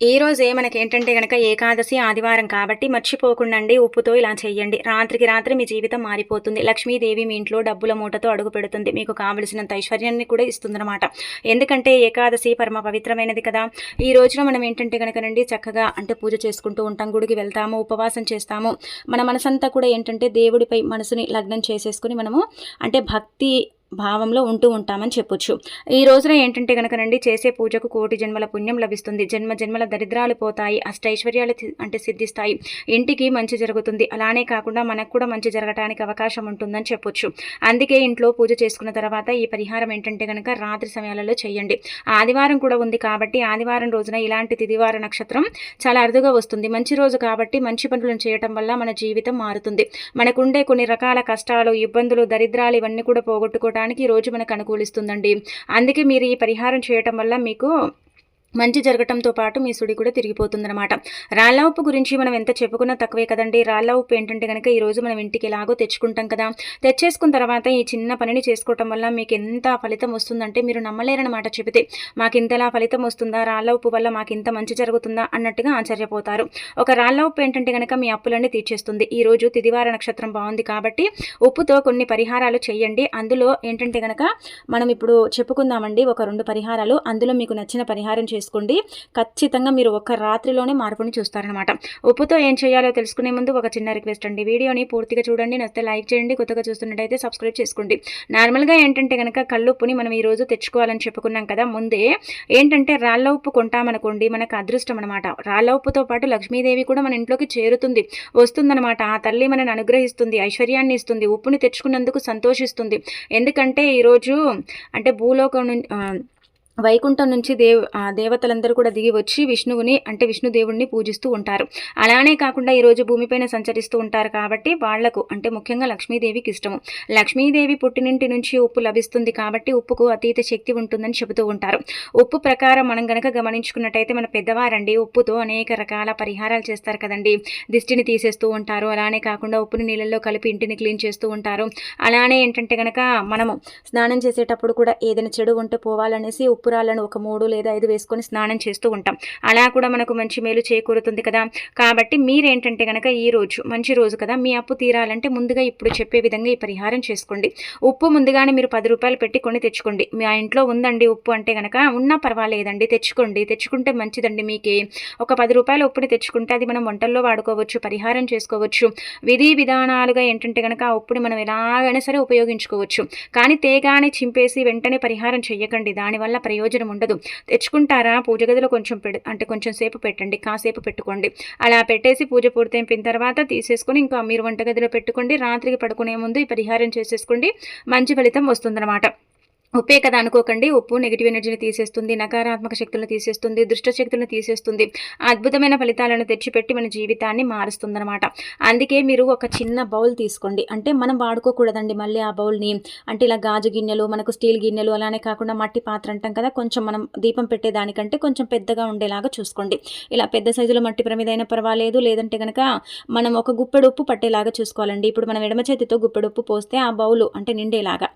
ఈ రోజే మనకి ఏంటంటే గనక ఏకాదశి ఆదివారం కాబట్టి మర్చిపోకుండండి ఉప్పుతో ఇలా చేయండి రాత్రికి రాత్రి మీ జీవితం మారిపోతుంది. లక్ష్మీదేవి మీ ఇంట్లో డబ్బుల మూటతో అడుగు పెడుతుంది. మీకు కావలసినంత ఐశ్వర్యాన్ని కూడా ఇస్తుందన్నమాట. ఎందుకంటే ఏకాదశి పరమ పవిత్రమైనది కదా. ఈ రోజున మనం ఏంటంటే కనుకనండి చక్కగా అంటే పూజ చేసుకుంటూ ఉంటాం. గుడికి వెళ్తాము ఉపవాసం చేస్తాము. మన మనసంతా కూడా ఏంటంటే దేవుడిపై మనసుని లగ్నం చేసేసుకుని మనము అంటే భక్తి భావంలో ఉంటూ ఉంటామని చెప్పొచ్చు. ఈ రోజున ఏంటంటే కనుకనండి చేసే పూజకు కోటి జన్మల పుణ్యం లభిస్తుంది. జన్మ జన్మల దరిద్రాలు పోతాయి అష్టైశ్వర్యాలు అంటే సిద్ధిస్తాయి. ఇంటికి మంచి జరుగుతుంది. అలానే కాకుండా మనకు కూడా మంచి జరగడానికి అవకాశం ఉంటుందని చెప్పొచ్చు. అందుకే ఇంట్లో పూజ చేసుకున్న తర్వాత ఈ పరిహారం ఏంటంటే కనుక రాత్రి సమయాలలో చేయండి. ఆదివారం కూడా ఉంది కాబట్టి ఆదివారం రోజున ఇలాంటి తిదివార నక్షత్రం చాలా అరుదుగా వస్తుంది. మంచి రోజు కాబట్టి మంచి పనులను చేయటం వల్ల మన జీవితం మారుతుంది. మనకుండే కొన్ని రకాల కష్టాలు ఇబ్బందులు దరిద్రాలు ఇవన్నీ కూడా పోగొట్టుకోవడం ఈ రోజు మనకు అనుకూలిస్తుందండి. అందుకే మీరు ఈ పరిహారం చేయటం వల్ల మీకు మంచి జరగటంతో పాటు మీ సుడి కూడా తిరిగిపోతుందన్నమాట. రాళ్ళ ఉప్పు గురించి మనం ఎంత చెప్పుకున్నా తక్కువే కదండి. రాళ్ళ ఉప్పు ఏంటంటే కనుక ఈరోజు మనం ఇంటికి ఎలాగో తెచ్చుకుంటాం కదా. తెచ్చేసుకున్న తర్వాత ఈ చిన్న పనిని చేసుకోవటం వల్ల మీకు ఎంత ఫలితం వస్తుందంటే మీరు నమ్మలేరనమాట చెబితే. మాకు ఇంతలా ఫలితం వస్తుందా? రాళ్ళ ఉప్పు వల్ల మాకు ఇంత మంచి జరుగుతుందా? అన్నట్టుగా ఆశ్చర్యపోతారు. ఒక రాళ్ళ ఉప్పు ఏంటంటే కనుక మీ అప్పులన్నీ తీర్చేస్తుంది. ఈ రోజు తిదివార నక్షత్రం బాగుంది కాబట్టి ఉప్పుతో కొన్ని పరిహారాలు చేయండి. అందులో ఏంటంటే కనుక మనం ఇప్పుడు చెప్పుకుందామండి ఒక రెండు పరిహారాలు. అందులో మీకు నచ్చిన పరిహారం చేసుకోండి. ఖచ్చితంగా మీరు ఒక రాత్రిలోనే మార్పుని చూస్తారనమాట ఉప్పుతో ఏం చేయాలో తెలుసుకునే ముందు ఒక చిన్న రిక్వెస్ట్ అండి. వీడియోని పూర్తిగా చూడండి నచ్చితే లైక్ చేయండి కొత్తగా చూస్తున్నట్టయితే సబ్స్క్రైబ్ చేసుకోండి. నార్మల్గా ఏంటంటే కనుక కళ్ళుప్పుని మనం ఈరోజు తెచ్చుకోవాలని చెప్పుకున్నాం కదా ముందే ఏంటంటే రాళ్ళ ఉప్పు కొంటామనుకోండి మనకు అదృష్టం అనమాట రాళ్ళ ఉప్పుతో పాటు లక్ష్మీదేవి కూడా మన ఇంట్లోకి చేరుతుంది వస్తుందనమాట ఆ తల్లి మనని అనుగ్రహిస్తుంది ఐశ్వర్యాన్ని ఇస్తుంది ఉప్పుని తెచ్చుకున్నందుకు సంతోషిస్తుంది. ఎందుకంటే ఈరోజు అంటే భూలోకం నుంచి వైకుంఠం నుంచి దేవ దేవతలందరూ కూడా దిగి వచ్చి విష్ణువుని అంటే విష్ణుదేవుడిని పూజిస్తూ ఉంటారు. అలానే కాకుండా ఈరోజు భూమిపైన సంచరిస్తూ ఉంటారు కాబట్టి వాళ్ళకు అంటే ముఖ్యంగా లక్ష్మీదేవికి ఇష్టము. లక్ష్మీదేవి పుట్టినింటి నుంచి ఉప్పు లభిస్తుంది కాబట్టి ఉప్పుకు అతీత శక్తి ఉంటుందని చెబుతూ ఉంటారు. ఉప్పు ప్రకారం మనం గనక గమనించుకున్నట్టయితే మన పెద్దవారండి ఉప్పుతో అనేక రకాల పరిహారాలు చేస్తారు కదండి. దిష్టిని తీసేస్తూ ఉంటారు. అలానే కాకుండా ఉప్పుని నీళ్ళల్లో కలిపి ఇంటిని క్లీన్ చేస్తూ ఉంటారు. అలానే ఏంటంటే గనక మనము స్నానం చేసేటప్పుడు కూడా ఏదైనా చెడు ఉంటే పోవాలనేసి ఉప్పురాలను కర్పూరాలను ఒక మూడు లేదా ఐదు వేసుకొని స్నానం చేస్తూ ఉంటాం. అలా కూడా మనకు మంచి మేలు చేకూరుతుంది కదా. కాబట్టి మీరేంటంటే కనుక ఈ రోజు మంచి రోజు కదా. మీ అప్పు తీరాలంటే ముందుగా ఇప్పుడు చెప్పే విధంగా ఈ పరిహారం చేసుకోండి. ఉప్పు ముందుగానే మీరు పది రూపాయలు పెట్టి కొని తెచ్చుకోండి. మీ ఇంట్లో ఉందండి ఉప్పు అంటే కనుక ఉన్నా పర్వాలేదండి తెచ్చుకోండి. తెచ్చుకుంటే మంచిదండి మీకే. ఒక పది రూపాయల ఉప్పుని తెచ్చుకుంటే అది మనం వంటల్లో వాడుకోవచ్చు పరిహారం చేసుకోవచ్చు. విధి విధానాలుగా ఏంటంటే కనుక ఆ ఉప్పుని మనం ఎలాగైనా సరే ఉపయోగించుకోవచ్చు. కానీ తేగానే చింపేసి వెంటనే పరిహారం చెయ్యకండి. దానివల్ల ప్రయోజనం ఉండదు. తెచ్చుకుంటారా? పూజ గదిలో కొంచెం పెడు అంటే కొంచెం సేపు పెట్టండి. కాసేపు పెట్టుకోండి. అలా పెట్టేసి పూజ పూర్తయిపోయిన తర్వాత తీసేసుకొని ఇంకా మీరు వంటగదిలో పెట్టుకోండి. రాత్రికి పడుకునే ముందు ఈ పరిహారం చేసేసుకోండి. మంచి ఫలితం వస్తుందన్నమాట. ఉప్పే కదా అనుకోకండి. ఉప్పు నెగిటివ్ ఎనర్జీని తీసేస్తుంది నకారాత్మక శక్తులను తీసేస్తుంది దుష్ట శక్తులను తీసేస్తుంది. అద్భుతమైన ఫలితాలను తెచ్చిపెట్టి మన జీవితాన్ని మారుస్తుందనమాట అందుకే మీరు ఒక చిన్న బౌల్ తీసుకోండి. అంటే మనం వాడుకోకూడదండి మళ్ళీ ఆ బౌల్ని. అంటే ఇలా గాజు గిన్నెలు మనకు స్టీల్ గిన్నెలు అలానే కాకుండా మట్టి పాత్ర అంటాం కదా కొంచెం మనం దీపం పెట్టేదానికంటే కొంచెం పెద్దగా ఉండేలాగా చూసుకోండి. ఇలా పెద్ద సైజులో మట్టి ప్రమిదైనా పర్వాలేదు. లేదంటే కనుక మనం ఒక గుప్పెడు ఉప్పు పట్టేలాగా చూసుకోవాలండి. ఇప్పుడు మనం ఎడమ చేతితో గుప్పెడు ఉప్పు పోస్తే ఆ బౌలు అంటే నిండేలాగా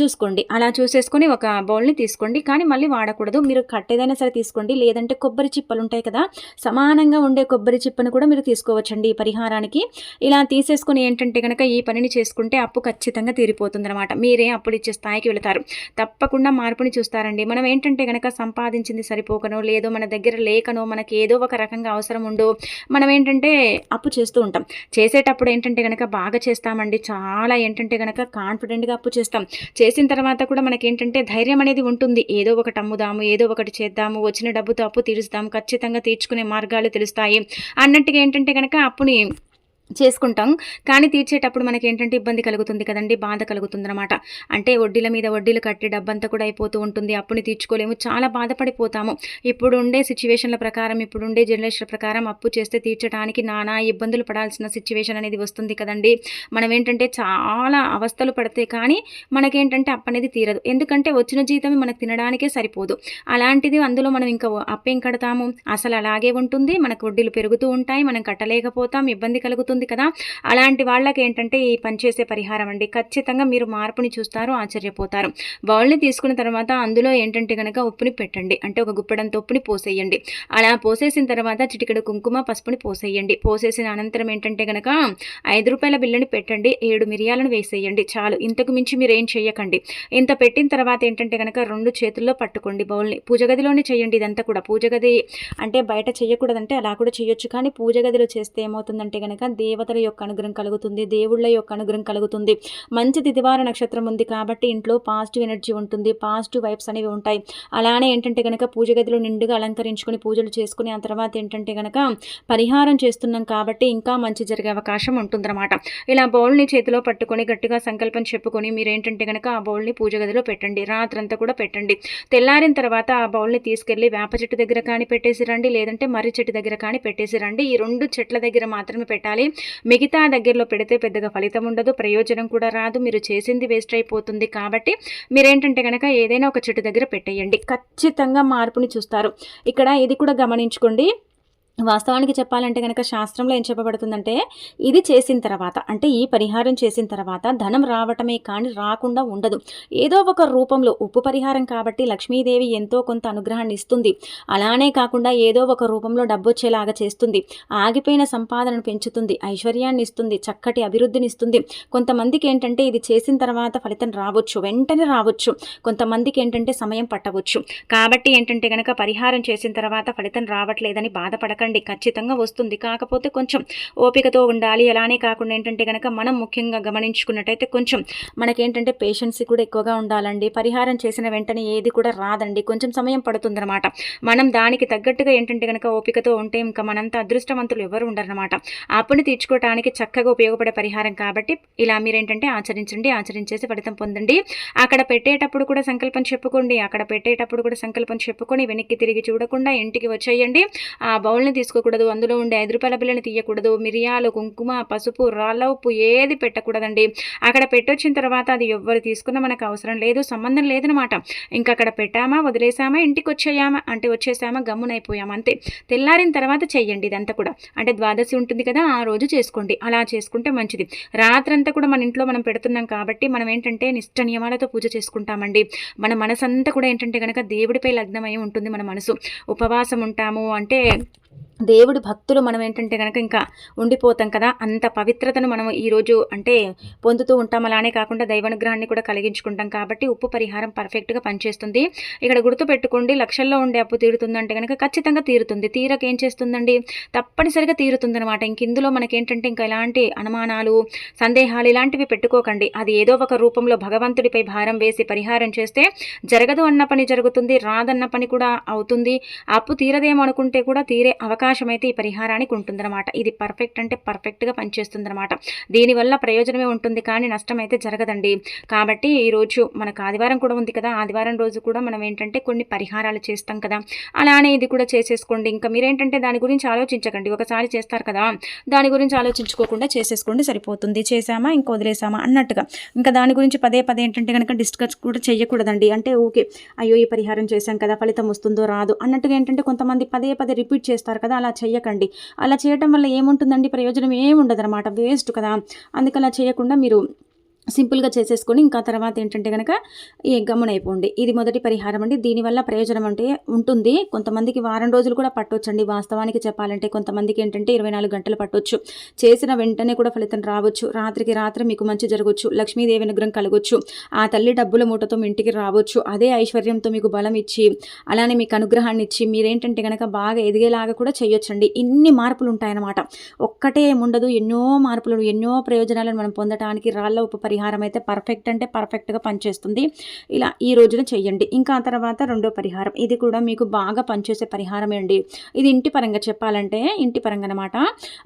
చూసుకోండి. అలా చూసే చేసుకొని ఒక బౌల్ని తీసుకోండి. కానీ మళ్ళీ వాడకూడదు. మీరు కట్టేదైనా సరే తీసుకోండి. లేదంటే కొబ్బరి చిప్పలు ఉంటాయి కదా సమానంగా ఉండే కొబ్బరి చిప్పను కూడా మీరు తీసుకోవచ్చండి ఈ పరిహారానికి. ఇలా తీసేసుకొని ఏంటంటే కనుక ఈ పనిని చేసుకుంటే అప్పు ఖచ్చితంగా తీరిపోతుంది అనమాట మీరే అప్పులు ఇచ్చే స్థాయికి వెళతారు. తప్పకుండా మార్పుని చూస్తారండి. మనం ఏంటంటే కనుక సంపాదించింది సరిపోకనో లేదో మన దగ్గర లేకనో మనకి ఏదో ఒక రకంగా అవసరం ఉండో మనం ఏంటంటే అప్పు చేస్తూ ఉంటాం. చేసేటప్పుడు ఏంటంటే కనుక బాగా చేస్తామండి. చాలా ఏంటంటే కనుక కాన్ఫిడెంట్గా అప్పు చేస్తాం. చేసిన తర్వాత కూడా మనకి ఏంటంటే ధైర్యం అనేది ఉంటుంది. ఏదో ఒకటి అమ్ముదాము ఏదో ఒకటి చేద్దాము వచ్చిన డబ్బుతో అప్పు తీరుస్తాము ఖచ్చితంగా తీర్చుకునే మార్గాలు తెలుస్తాయి. అన్నట్టుగా ఏంటంటే కనుక అప్పుని చేసుకుంటాం. కానీ తీర్చేటప్పుడు మనకి ఏంటంటే ఇబ్బంది కలుగుతుంది కదండి బాధ కలుగుతుంది అనమాట అంటే వడ్డీల మీద వడ్డీలు కట్టి డబ్బంతా కూడా అయిపోతూ ఉంటుంది అప్పుని తీర్చుకోలేము చాలా బాధపడిపోతాము. ఇప్పుడు ఉండే సిచ్యువేషన్ల ప్రకారం ఇప్పుడు ఉండే జనరేషన్ ప్రకారం అప్పు చేస్తే తీర్చడానికి నానా ఇబ్బందులు పడాల్సిన సిచ్యువేషన్ అనేది వస్తుంది కదండి. మనం ఏంటంటే చాలా అవస్థలు పడితే కానీ మనకేంటంటే అప్పు అనేది తీరదు. ఎందుకంటే వచ్చిన జీతం మనకు తినడానికే సరిపోదు. అలాంటిది అందులో మనం ఇంకా అప్పేం కడతాము? అసలు అలాగే ఉంటుంది మనకు వడ్డీలు పెరుగుతూ ఉంటాయి మనం కట్టలేకపోతాం ఇబ్బంది కలుగుతుంది. ఉంటుంది కదా. అలాంటి వాళ్ళకి ఏంటంటే ఈ పనిచేసే పరిహారం అండి. ఖచ్చితంగా మీరు మార్పుని చూస్తారు ఆశ్చర్యపోతారు. బౌల్ని తీసుకున్న తర్వాత అందులో ఏంటంటే కనుక ఉప్పుని పెట్టండి. అంటే ఒక గుప్పడంతో ఉప్పుని పోసేయండి. అలా పోసేసిన తర్వాత చిటికెడు కుంకుమ పసుపుని పోసేయండి. పోసేసిన అనంతరం ఏంటంటే కనుక ఐదు రూపాయల బిల్లుని పెట్టండి. ఏడు మిరియాలను వేసేయండి. చాలు. ఇంతకు మించి మీరు ఏం చేయకండి ఇంత పెట్టిన తర్వాత ఏంటంటే కనుక రెండు చేతుల్లో పట్టుకోండి బౌల్ని. పూజ గదిలోనే చేయండి ఇదంతా కూడా. పూజ గది అంటే బయట చేయకూడదంటే అలా కూడా చేయొచ్చు కానీ పూజ గదిలో చేస్తే ఏమవుతుందంటే కనుక దేవతల యొక్క అనుగ్రహం కలుగుతుంది దేవుళ్ళ యొక్క అనుగ్రహం కలుగుతుంది. మంచి తిదివార నక్షత్రం ఉంది కాబట్టి ఇంట్లో పాజిటివ్ ఎనర్జీ ఉంటుంది పాజిటివ్ వైబ్స్ అనేవి ఉంటాయి. అలానే ఏంటంటే కనుక పూజ గదిలో నిండుగా అలంకరించుకొని పూజలు చేసుకుని ఆ తర్వాత ఏంటంటే కనుక పరిహారం చేస్తున్నాం కాబట్టి ఇంకా మంచి జరిగే అవకాశం ఉంటుందన్నమాట. ఇలా బౌల్ని చేతిలో పట్టుకొని గట్టిగా సంకల్పం చెప్పుకొని మీరు ఏంటంటే కనుక ఆ బౌల్ని పూజ గదిలో పెట్టండి రాత్రంతా కూడా పెట్టండి. తెల్లారిన తర్వాత ఆ బౌల్ని తీసుకెళ్ళి వేప చెట్టు దగ్గర కానీ పెట్టేసి రండి లేదంటే మర్రి చెట్టు దగ్గర కానీ పెట్టేసి రండి. ఈ రెండు చెట్ల దగ్గర మాత్రమే పెట్టాలి. మిగతా దగ్గరలో పెడితే పెద్దగా ఫలితం ఉండదు ప్రయోజనం కూడా రాదు మీరు చేసింది వేస్ట్ అయిపోతుంది కాబట్టి మీరేంటంటే కనుక ఏదైనా ఒక చెట్టు దగ్గర పెట్టేయండి. ఖచ్చితంగా మార్పుని చూస్తారు. ఇక్కడ ఇది కూడా గమనించుకోండి. వాస్తవానికి చెప్పాలంటే కనుక శాస్త్రంలో ఏం చెప్పబడుతుందంటే ఇది చేసిన తర్వాత అంటే ఈ పరిహారం చేసిన తర్వాత ధనం రావటమే కానీ రాకుండా ఉండదు. ఏదో ఒక రూపంలో ఉప్పు పరిహారం కాబట్టి లక్ష్మీదేవి ఎంతో కొంత అనుగ్రహాన్ని ఇస్తుంది. అలానే కాకుండా ఏదో ఒక రూపంలో డబ్బు వచ్చేలాగా చేస్తుంది. ఆగిపోయిన సంపాదనను పెంచుతుంది. ఐశ్వర్యాన్ని ఇస్తుంది. చక్కటి అభివృద్ధిని ఇస్తుంది. కొంతమందికి ఏంటంటే ఇది చేసిన తర్వాత ఫలితం రావచ్చు. వెంటనే రావచ్చు. కొంతమందికి ఏంటంటే సమయం పట్టవచ్చు. కాబట్టి ఏంటంటే కనుక పరిహారం చేసిన తర్వాత ఫలితం రావట్లేదని బాధపడకండి. రండి ఖచ్చితంగా వస్తుంది. కాకపోతే కొంచెం ఓపికతో ఉండాలి. అలానే కాకుండా ఏంటంటే కనుక మనం ముఖ్యంగా గమనించుకున్నట్టయితే కొంచెం మనకేంటంటే పేషెన్సీ కూడా ఎక్కువగా ఉండాలండి. పరిహారం చేసిన వెంటనే ఏది కూడా రాదండి. కొంచెం సమయం పడుతుందన్నమాట. మనం దానికి తగ్గట్టుగా ఏంటంటే కనుక ఓపికతో ఉంటే ఇంకా మనంత అదృష్టవంతులు ఎవరు ఉండరనమాట అప్పుని తీర్చుకోవడానికి చక్కగా ఉపయోగపడే పరిహారం కాబట్టి ఇలా మీరేంటంటే ఆచరించండి ఆచరించేసి ఫలితం పొందండి. అక్కడ పెట్టేటప్పుడు కూడా సంకల్పం చెప్పుకోండి. అక్కడ పెట్టేటప్పుడు కూడా సంకల్పం చెప్పుకొని వెనక్కి తిరిగి చూడకుండా ఇంటికి వచ్చేయండి. ఆ బౌల్ని తీసుకోకూడదు. అందులో ఉండే ఐదు రూపాయల బిల్లని తీయకూడదు. మిరియాలు కుంకుమ పసుపు రాళ్ళ ఉప్పు ఏది పెట్టకూడదండి. అక్కడ పెట్టొచ్చిన తర్వాత అది ఎవ్వరు తీసుకున్నా మనకు అవసరం లేదు సంబంధం లేదనమాట. ఇంకా అక్కడ పెట్టామా వదిలేసామా ఇంటికి వచ్చేయామా అంటే వచ్చేసామా గమ్మునైపోయామా అంతే. తెల్లారిన తర్వాత చెయ్యండి ఇదంతా కూడా. అంటే ద్వాదశి ఉంటుంది కదా ఆ రోజు చేసుకోండి. అలా చేసుకుంటే మంచిది. రాత్రంతా కూడా మన ఇంట్లో మనం పెడుతున్నాం కాబట్టి మనం ఏంటంటే నిష్ట నియమాలతో పూజ చేసుకుంటామండి. మన మనసంతా కూడా ఏంటంటే కనుక దేవుడిపై లగ్నమై ఉంటుంది మన మనసు. ఉపవాసం ఉంటాము అంటే దేవుడి భక్తులు మనం ఏంటంటే కనుక ఇంకా ఉండిపోతాం కదా అంత పవిత్రతను మనం ఈరోజు అంటే పొందుతూ ఉంటాం. అలానే కాకుండా దైవానుగ్రహాన్ని కూడా కలిగించుకుంటాం కాబట్టి ఉప్పు పరిహారం పర్ఫెక్ట్గా పనిచేస్తుంది. ఇక్కడ గుర్తుపెట్టుకోండి లక్షల్లో ఉండే అప్పు తీరుతుందంటే కనుక ఖచ్చితంగా తీరుతుంది. తీరక ఏం చేస్తుందండి? తప్పనిసరిగా తీరుతుందనమాట ఇంక ఇందులో మనకేంటంటే ఇంకా ఎలాంటి అనుమానాలు సందేహాలు ఇలాంటివి పెట్టుకోకండి. అది ఏదో ఒక రూపంలో భగవంతుడిపై భారం వేసి పరిహారం చేస్తే జరగదు అన్న పని జరుగుతుంది రాదన్న పని కూడా అవుతుంది. అప్పు తీరదేమో అనుకుంటే కూడా తీరే అవకాశం అవకాశం అయితే ఈ పరిహారానికి ఉంటుందన్నమాట. ఇది పర్ఫెక్ట్ అంటే పర్ఫెక్ట్గా పనిచేస్తుందన్నమాట. దీనివల్ల ప్రయోజనమే ఉంటుంది కానీ నష్టం అయితే జరగదండి. కాబట్టి ఈరోజు మనకు ఆదివారం కూడా ఉంది కదా. ఆదివారం రోజు కూడా మనం ఏంటంటే కొన్ని పరిహారాలు చేస్తాం కదా. అలానే ఇది కూడా చేసేసుకోండి. ఇంకా మీరేంటంటే దాని గురించి ఆలోచించకండి. ఒకసారి చేస్తారు కదా. దాని గురించి ఆలోచించుకోకుండా చేసేసుకోండి సరిపోతుంది. చేసామా ఇంకా వదిలేసామా అన్నట్టుగా. ఇంకా దాని గురించి పదే పదే ఏంటంటే కనుక డిస్కస్ కూడా చేయకూడదండి. అంటే ఓకే అయ్యో ఈ పరిహారం చేశాం కదా. ఫలితం వస్తుందో రాదు అన్నట్టుగా ఏంటంటే కొంతమంది పదే పదే రిపీట్ చేస్తారు కదా. అలా చేయకండి అలా చేయటం వల్ల ఏముంటుందండి? ప్రయోజనం ఏముండదు అనమాట వేస్ట్ కదా. అందుకలా చేయకుండా మీరు సింపుల్గా చేసేసుకొని ఇంకా తర్వాత ఏంటంటే కనుక ఈ గమ్మునైపోండి. ఇది మొదటి పరిహారం అండి. దీనివల్ల ప్రయోజనం అంటే ఉంటుంది. కొంతమందికి వారం రోజులు కూడా పట్టొచ్చండి. వాస్తవానికి చెప్పాలంటే కొంతమందికి ఏంటంటే ఇరవై నాలుగు గంటలు పట్టొచ్చు. చేసిన వెంటనే కూడా ఫలితం రావచ్చు. రాత్రికి రాత్రి మీకు మంచి జరగవచ్చు లక్ష్మీదేవి అనుగ్రహం కలగొచ్చు. ఆ తల్లి డబ్బుల మూటతో మీ ఇంటికి రావచ్చు. అదే ఐశ్వర్యంతో మీకు బలం ఇచ్చి అలానే మీకు అనుగ్రహాన్ని ఇచ్చి మీరేంటంటే కనుక బాగా ఎదిగేలాగా కూడా చేయొచ్చండి ఇన్ని మార్పులు ఉంటాయన్నమాట ఒక్కటే ఉండదు ఎన్నో మార్పులు ఎన్నో ప్రయోజనాలను మనం పొందడానికి రాళ్ళ ఉప పరిహారం అయితే పర్ఫెక్ట్ అంటే పర్ఫెక్ట్గా పనిచేస్తుంది. ఇలా ఈ రోజున చేయండి ఇంకా ఆ తర్వాత రెండో పరిహారం. ఇది కూడా మీకు బాగా పనిచేసే పరిహారమే అండి. ఇది ఇంటి పరంగా చెప్పాలంటే ఇంటి పరంగా అనమాట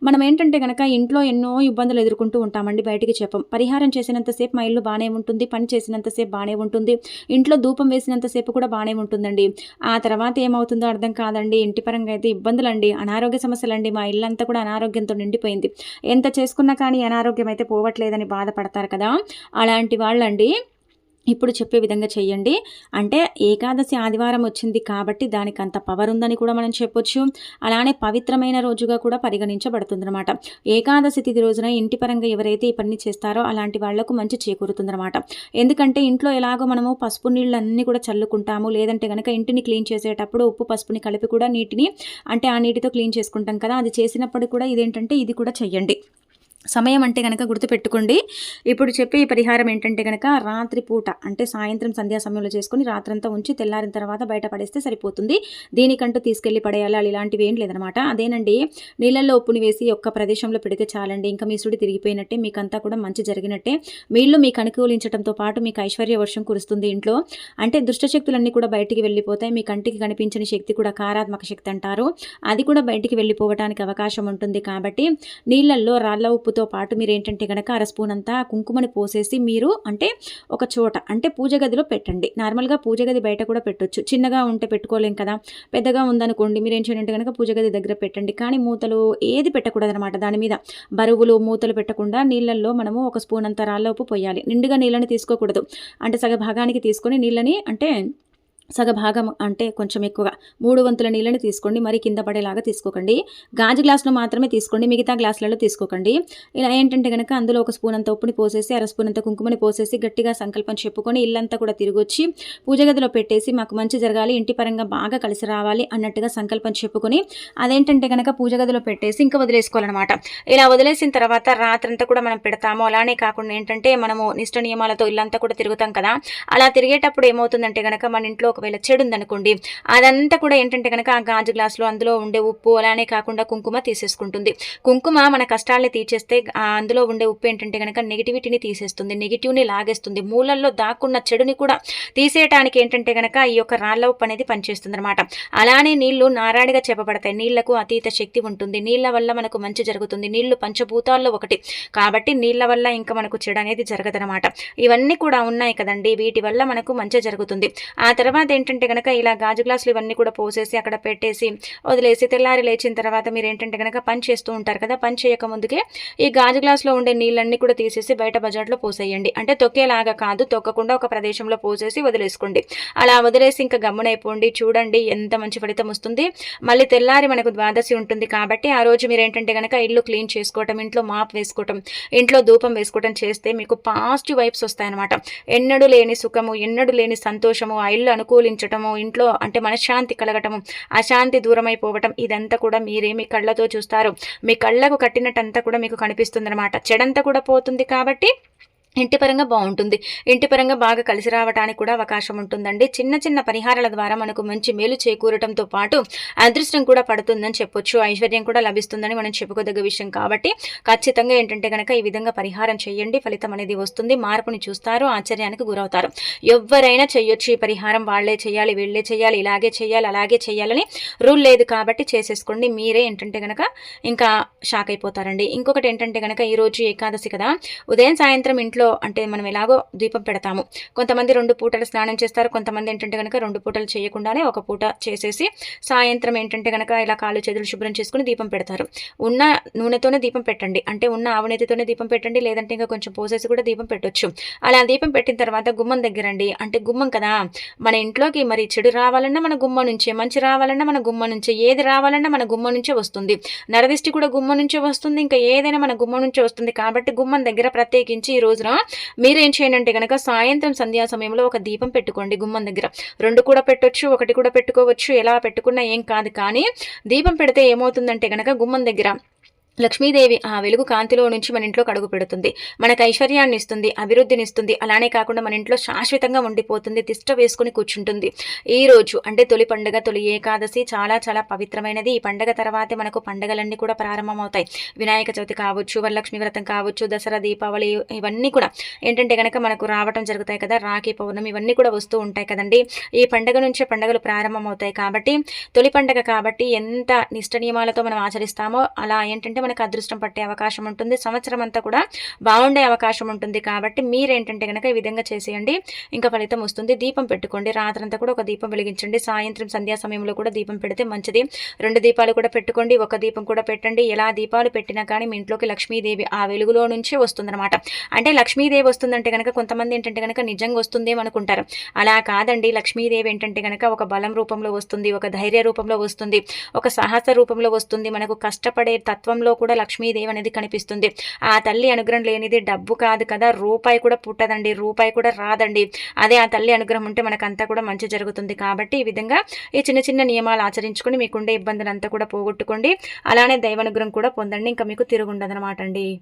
మనం ఏంటంటే కనుక ఇంట్లో ఎన్నో ఇబ్బందులు ఎదుర్కొంటూ ఉంటామండి బయటికి చెప్పం. పరిహారం చేసినంతసేపు మా ఇల్లు బాగానే ఉంటుంది పని చేసినంతసేపు బాగానే ఉంటుంది ఇంట్లో ధూపం వేసినంతసేపు కూడా బాగానే ఉంటుందండి. ఆ తర్వాత ఏమవుతుందో అర్థం కాదండి. ఇంటి పరంగా అయితే ఇబ్బందులు అండి అనారోగ్య సమస్యలు అండి మా ఇల్లంతా కూడా అనారోగ్యంతో నిండిపోయింది. ఎంత చేసుకున్నా కానీ అనారోగ్యం అయితే పోవట్లేదని బాధపడతారు కదా. అలాంటి వాళ్ళండి ఇప్పుడు చెప్పే విధంగా చేయండి అంటే ఏకాదశి ఆదివారం వచ్చింది కాబట్టి దానికి అంత పవర్ ఉందని కూడా మనం చెప్పొచ్చు. అలానే పవిత్రమైన రోజుగా కూడా పరిగణించబడుతుంది అనమాట ఏకాదశి తిథి రోజున ఇంటి పరంగా ఎవరైతే ఈ పని చేస్తారో అలాంటి వాళ్ళకు మంచి చేకూరుతుందన్నమాట. ఎందుకంటే ఇంట్లో ఎలాగో మనము పసుపు నీళ్ళు అన్నీ కూడా చల్లుకుంటాము. లేదంటే కనుక ఇంటిని క్లీన్ చేసేటప్పుడు ఉప్పు పసుపుని కలిపి కూడా నీటిని అంటే ఆ నీటితో క్లీన్ చేసుకుంటాం కదా అది చేసినప్పుడు కూడా ఇదేంటంటే ఇది కూడా చెయ్యండి. సమయం అంటే కనుక గుర్తుపెట్టుకోండి. ఇప్పుడు చెప్పే ఈ పరిహారం ఏంటంటే కనుక రాత్రి పూట అంటే సాయంత్రం సంధ్యా సమయంలో చేసుకుని రాత్రంతా ఉంచి తెల్లారిన తర్వాత బయట పడేస్తే సరిపోతుంది. దీనికంటూ తీసుకెళ్ళి పడేయాలి. ఇలాంటివి ఏం లేదనమాట అదేనండి. నీళ్ళల్లో ఉప్పుని వేసి ఒక్క ప్రదేశంలో పెడితే చాలండి. ఇంకా మీ సుడి తిరిగిపోయినట్టే మీకంతా కూడా మంచి జరిగినట్టే. మీళ్ళు మీకు అనుకూలించడంతో పాటు మీకు ఐశ్వర్య వర్షం కురుస్తుంది ఇంట్లో. అంటే దుష్టశక్తులన్నీ కూడా బయటికి వెళ్ళిపోతాయి. మీ కంటికి కనిపించని శక్తి కూడా కారాత్మక శక్తి అంటారు. అది కూడా బయటికి వెళ్ళిపోవడానికి అవకాశం ఉంటుంది కాబట్టి నీళ్ళల్లో రాళ్ళ ఉప్పు పసుపుతో పాటు మీరు ఏంటంటే కనుక అర స్పూన్ అంతా కుంకుమని పోసేసి మీరు అంటే ఒక చోట అంటే పూజ గదిలో పెట్టండి. నార్మల్గా పూజ గది బయట కూడా పెట్టొచ్చు. చిన్నగా ఉంటే పెట్టుకోలేం కదా. పెద్దగా ఉందనుకోండి మీరు ఏం చేయండి కనుక పూజ గది దగ్గర పెట్టండి. కానీ మూతలు ఏది పెట్టకూడదు అనమాట దాని మీద. బరువులు మూతలు పెట్టకుండా నీళ్ళల్లో మనము ఒక స్పూన్ అంత రాళ్ళ ఉప్పు పోయాలి. నిండుగా నీళ్ళని తీసుకోకూడదు. అంటే సగ భాగానికి తీసుకొని నీళ్ళని అంటే సగభాగం అంటే కొంచెం ఎక్కువగా మూడు వంతుల నీళ్ళని తీసుకోండి. మరి కింద పడేలాగా తీసుకోకండి. గాజు గ్లాసులో మాత్రమే తీసుకోండి. మిగతా గ్లాసులలో తీసుకోకండి. ఇలా ఏంటంటే కనుక అందులో ఒక స్పూన్ అంత ఉప్పుని పోసేసి అర స్పూన్ అంత కుంకుమని పోసేసి గట్టిగా సంకల్పం చెప్పుకొని ఇల్లంతా కూడా తిరిగొచ్చి పూజ గదిలో పెట్టేసి మాకు మంచి జరగాలి ఇంటి పరంగా బాగా కలిసి రావాలి అన్నట్టుగా సంకల్పం చెప్పుకొని అదేంటంటే కనుక పూజ గదిలో పెట్టేసి ఇంకా వదిలేసుకోవాలన్నమాట. ఇలా వదిలేసిన తర్వాత రాత్రంతా కూడా మనం పెడతాము. అలానే కాకుండా ఏంటంటే మనము నిష్ట నియమాలతో ఇల్లంతా కూడా తిరుగుతాం కదా. అలా తిరిగేటప్పుడు ఏమవుతుందంటే కనుక మన ఇంట్లో ఒకవేళ చెడు ఉందనుకోండి అదంతా కూడా ఏంటంటే కనుక ఆ గాజు గ్లాసులో అందులో ఉండే ఉప్పు అలానే కాకుండా కుంకుమ తీసేసుకుంటుంది. కుంకుమ మన కష్టాలని తీసేస్తే అందులో ఉండే ఉప్పు ఏంటంటే కనుక నెగిటివిటీని తీసేస్తుంది నెగిటివ్ని లాగేస్తుంది. మూలల్లో దాక్కున్న చెడుని కూడా తీసేయటానికి ఏంటంటే కనుక ఈ యొక్క రాళ్ళ ఉప్పు అనేది పనిచేస్తుంది అనమాట అలానే నీళ్ళు నారాడిగా చెప్పబడతాయి. నీళ్ళకు అతీత శక్తి ఉంటుంది. నీళ్ళ వల్ల మనకు మంచి జరుగుతుంది. నీళ్ళు పంచభూతాల్లో ఒకటి. కాబట్టి నీళ్ళ వల్ల ఇంకా మనకు చెడు అనేది జరగదనమాట ఇవన్నీ కూడా ఉన్నాయి కదండి. వీటి వల్ల మనకు మంచి జరుగుతుంది. ఆ తర్వాత తర్వాత ఏంటంటే కనుక ఇలా గాజు గ్లాసులు ఇవన్నీ కూడా పోసేసి అక్కడ పెట్టేసి వదిలేసి తెల్లారి లేచిన తర్వాత మీరు ఏంటంటే కనుక పని చేస్తూ ఉంటారు కదా పని చేయక ముందుకే ఈ గాజు గ్లాసులో ఉండే నీళ్ళన్నీ కూడా తీసేసి బయట బజార్లో పోసేయండి. అంటే తొక్కేలాగా కాదు తొక్కకుండా ఒక ప్రదేశంలో పోసేసి వదిలేసుకోండి. అలా వదిలేసి ఇంకా గమ్మునైపోండి చూడండి ఎంత మంచి ఫలితం వస్తుంది. మళ్ళీ తెల్లారి మనకు ద్వాదశి ఉంటుంది కాబట్టి ఆ రోజు మీరు ఏంటంటే కనుక ఇల్లు క్లీన్ చేసుకోవటం ఇంట్లో మాప్ వేసుకోవటం ఇంట్లో ధూపం వేసుకోవటం చేస్తే మీకు పాజిటివ్ వైబ్స్ వస్తాయన్నమాట. ఎన్నడూ లేని సుఖము ఎన్నడూ లేని సంతోషము ఆ ఇల్లు అనుకూల అనుకూలించటము ఇంట్లో అంటే మనశ్శాంతి కలగటము అశాంతి దూరమైపోవటం ఇదంతా కూడా మీరే మీ కళ్ళతో చూస్తారు. మీ కళ్ళకు కట్టినట్టంతా కూడా మీకు కనిపిస్తుంది అనమాట చెడంతా కూడా పోతుంది కాబట్టి ఇంటి పరంగా బాగుంటుంది. ఇంటి పరంగా బాగా కలిసి రావడానికి కూడా అవకాశం ఉంటుందండి. చిన్న చిన్న పరిహారాల ద్వారా మనకు మంచి మేలు చేకూరటంతో పాటు అదృష్టం కూడా పడుతుందని చెప్పొచ్చు. ఐశ్వర్యం కూడా లభిస్తుందని మనం చెప్పుకోదగ్గ విషయం కాబట్టి ఖచ్చితంగా ఏంటంటే కనుక ఈ విధంగా పరిహారం చేయండి. ఫలితం అనేది వస్తుంది. మార్పుని చూస్తారు. ఆశ్చర్యానికి గురవుతారు. ఎవరైనా చేయొచ్చు. ఈ పరిహారం వాళ్ళే చేయాలి వీళ్ళే చేయాలి ఇలాగే చేయాలి అలాగే చేయాలని రూల్ లేదు కాబట్టి చేసేసుకోండి. మీరే ఏంటంటే కనుక ఇంకా షాక్ అయిపోతారండి. ఇంకొకటి ఏంటంటే కనుక ఈరోజు ఏకాదశి కదా. ఉదయం సాయంత్రం ఇంట్లో ఇంట్లో అంటే మనం ఎలాగో దీపం పెడతాము. కొంతమంది రెండు పూటలు స్నానం చేస్తారు. కొంతమంది ఏంటంటే కనుక రెండు పూటలు చేయకుండానే ఒక పూట చేసేసి సాయంత్రం ఏంటంటే కనుక ఇలా కాళ్ళు చేతులు శుభ్రం చేసుకుని దీపం పెడతారు. ఉన్న నూనెతోనే దీపం పెట్టండి. అంటే ఉన్న ఆవునేతితోనే దీపం పెట్టండి. లేదంటే ఇంకా కొంచెం పోసేసి కూడా దీపం పెట్టొచ్చు. అలా దీపం పెట్టిన తర్వాత గుమ్మం దగ్గరండి. అంటే గుమ్మం కదా. మన ఇంట్లోకి మరి చెడు రావాలన్నా మన గుమ్మ నుంచే మంచి రావాలన్నా మన గుమ్మ నుంచే ఏది రావాలన్నా మన గుమ్మ నుంచే వస్తుంది. నరదిష్టి కూడా గుమ్మ నుంచే వస్తుంది. ఇంకా ఏదైనా మన గుమ్మ నుంచే వస్తుంది. కాబట్టి గుమ్మం దగ్గర ప్రత్యేకించి ఈ రోజున మీరేం చేయండి అంటే కనుక సాయంత్రం సంధ్యా సమయంలో ఒక దీపం పెట్టుకోండి గుమ్మం దగ్గర. రెండు కూడా పెట్టొచ్చు ఒకటి కూడా పెట్టుకోవచ్చు ఎలా పెట్టుకున్నా ఏం కాదు. కానీ దీపం పెడితే ఏమవుతుందంటే కనుక గుమ్మం దగ్గర లక్ష్మీదేవి ఆ వెలుగు కాంతిలో నుంచి మన ఇంట్లో కడుగు పెడుతుంది. మనకు ఐశ్వర్యాన్ని ఇస్తుంది అభివృద్ధిని ఇస్తుంది. అలానే కాకుండా మన ఇంట్లో శాశ్వతంగా ఉండిపోతుంది తిష్ట వేసుకుని కూర్చుంటుంది. ఈ రోజు అంటే తొలి పండుగ తొలి ఏకాదశి చాలా చాలా పవిత్రమైనది. ఈ పండుగ తర్వాతే మనకు పండుగలన్నీ కూడా ప్రారంభమవుతాయి. వినాయక చవితి కావచ్చు వరలక్ష్మి వ్రతం కావచ్చు దసరా దీపావళి ఇవన్నీ కూడా ఏంటంటే కనుక మనకు రావటం జరుగుతాయి కదా రాఖీ పౌర్ణమి ఇవన్నీ కూడా వస్తూ ఉంటాయి కదండి. ఈ పండుగ నుంచే పండుగలు ప్రారంభమవుతాయి కాబట్టి తొలి పండుగ కాబట్టి ఎంత నిష్ట నియమాలతో మనం ఆచరిస్తామో అలా ఏంటంటే మనకు అదృష్టం పట్టే అవకాశం ఉంటుంది. సంవత్సరం అంతా కూడా బాగుండే అవకాశం ఉంటుంది. కాబట్టి మీరేంటంటే కనుక ఈ విధంగా చేసేయండి. ఇంకా ఫలితం వస్తుంది. దీపం పెట్టుకోండి. రాత్రంతా కూడా ఒక దీపం వెలిగించండి. సాయంత్రం సంధ్యా సమయంలో కూడా దీపం పెడితే మంచిది. రెండు దీపాలు కూడా పెట్టుకోండి. ఒక దీపం కూడా పెట్టండి. ఎలా దీపాలు పెట్టినా కానీ మీ ఇంట్లోకి లక్ష్మీదేవి ఆ వెలుగులో నుంచే వస్తుందన్నమాట. అంటే లక్ష్మీదేవి వస్తుందంటే కనుక కొంతమంది ఏంటంటే కనుక నిజంగా వస్తుందేమో అనుకుంటారు. అలా కాదండి. లక్ష్మీదేవి ఏంటంటే కనుక ఒక బలం రూపంలో వస్తుంది. ఒక ధైర్య రూపంలో వస్తుంది. ఒక సాహస రూపంలో వస్తుంది. మనకు కష్టపడే తత్వంలో కూడా లక్ష్మీదేవి అనేది కనిపిస్తుంది. ఆ తల్లి అనుగ్రహం లేనిది డబ్బు కాదు కదా రూపాయి కూడా పుట్టదండి రూపాయి కూడా రాదండి. అదే ఆ తల్లి అనుగ్రహం ఉంటే మనకంతా కూడా మంచి జరుగుతుంది కాబట్టి ఈ విధంగా ఈ చిన్న చిన్న నియమాలు ఆచరించుకొని మీకుండే ఇబ్బందులంతా కూడా పోగొట్టుకోండి. అలానే దైవానుగ్రహం కూడా పొందండి. ఇంకా మీకు తిరుగుండదనమాట అండి.